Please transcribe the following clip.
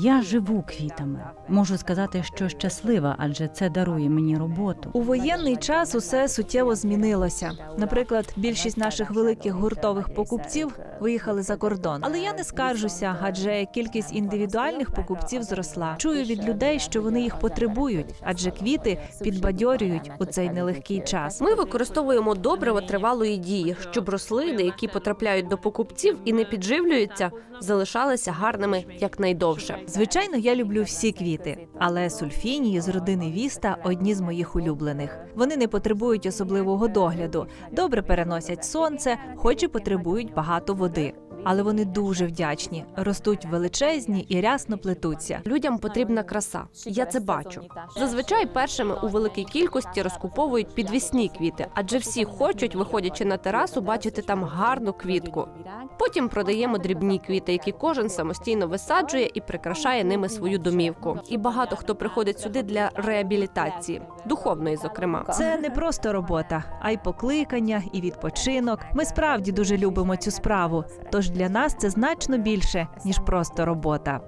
Я живу квітами. Можу сказати, що щаслива, адже це дарує мені роботу. У воєнний час усе суттєво змінилося. Наприклад, більшість наших великих гуртових покупців виїхали за кордон. Але я не скаржуся, адже кількість індивідуальних покупців зросла. Чую від людей, що вони їх потребують, адже квіти підбадьорюють у цей нелегкий час. Ми використовуємо добрива тривалої дії, щоб рослини, які потрапляють до покупців і не підживлюються, залишалися гарними якнайдовше. Звичайно, я люблю всі квіти, але сульфінії з родини Віста одні з моїх улюблених. Вони не потребують особливого догляду, добре переносять сонце, хоч і потребують багато води. Але вони дуже вдячні, ростуть величезні і рясно плетуться. Людям потрібна краса. Я це бачу. Зазвичай першими у великій кількості розкуповують підвісні квіти, адже всі хочуть, виходячи на терасу, бачити там гарну квітку. Потім продаємо дрібні квіти, які кожен самостійно висаджує і прикрашає ними свою домівку. І багато хто приходить сюди для реабілітації, духовної, зокрема. Це не просто робота, а й покликання, і відпочинок. Ми справді дуже любимо цю справу. Тож для нас це значно більше ніж просто робота.